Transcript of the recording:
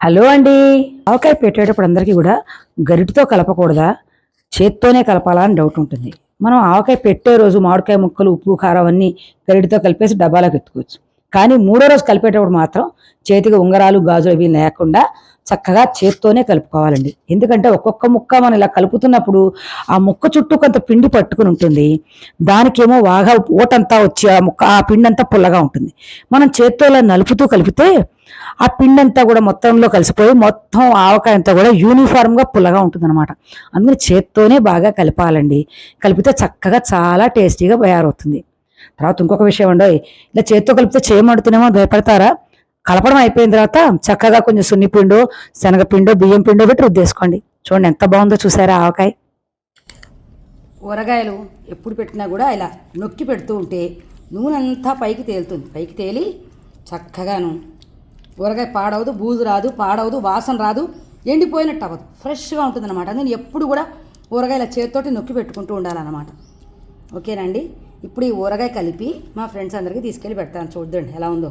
Hello అండి. ఆవకాయ పెట్టేటప్పుడు అందరికీ కూడా గరిటతో కలపకూడదా? చేత్తోనే కలపాలా అని డౌట్ ఉంటుంది. మనం ఆవకాయ పెట్టే రోజు మామిడికాయ ముక్కలు ఉప్పు కారం అన్నీ గరిటితో కలిపేసి డబ్బాలోకి ఎత్తుకోవచ్చు. కానీ మూడో రోజు కలిపేటప్పుడు మాత్రం చేతికి ఉంగరాలు గాజులు అవి లేకుండా చక్కగా చేత్తోనే కలుపుకోవాలండి. ఎందుకంటే ఒక్కొక్క ముక్క మనం ఇలా కలుపుతున్నప్పుడు ఆ ముక్క చుట్టూ కొంత పిండి పట్టుకుని ఉంటుంది. దానికేమో బాగా ఓటంతా వచ్చి ఆ ముక్క ఆ పిండి అంతా పుల్లగా ఉంటుంది. మనం చేత్తో ఇలా నలుపుతూ కలిపితే ఆ పిండి అంతా కూడా మొత్తంలో కలిసిపోయి మొత్తం ఆవకాయ అంతా కూడా యూనిఫామ్గా పుల్లగా ఉంటుంది అనమాట అందుకని చేత్తోనే బాగా కలపాలండి. కలిపితే చక్కగా చాలా టేస్టీగా తయారవుతుంది. తర్వాత ఇంకొక విషయం ఉండవు ఇలా చేత్తో కలిపితే చేయమంటున్నామో భయపడతారా? కలపడం అయిపోయిన తర్వాత చక్కగా కొంచెం సున్నిపిండో శనగపిండో బియ్యం పిండో పెట్టి రుద్దేసుకోండి. చూడండి ఎంత బాగుందో చూసారా ఆవకాయ? ఊరగాయలు ఎప్పుడు పెట్టినా కూడా ఇలా నొక్కి పెడుతూ ఉంటే నూనె అంతా పైకి తేలుతుంది. పైకి తేలి చక్కగాను ఊరగాయ పాడవదు బూజు రాదు పాడవదు వాసన రాదు ఎండిపోయినట్టు అవ్వదు. ఫ్రెష్గా ఉంటుంది అనమాట నేను ఎప్పుడు కూడా ఊరగాయల చేతితోటి నొక్కి పెట్టుకుంటూ ఉండాలన్నమాట. ఓకేనండి ఇప్పుడు ఈ ఊరగాయ కలిపి మా ఫ్రెండ్స్ అందరికీ తీసుకెళ్ళి పెడతాను. చూద్దండి ఎలా ఉందో.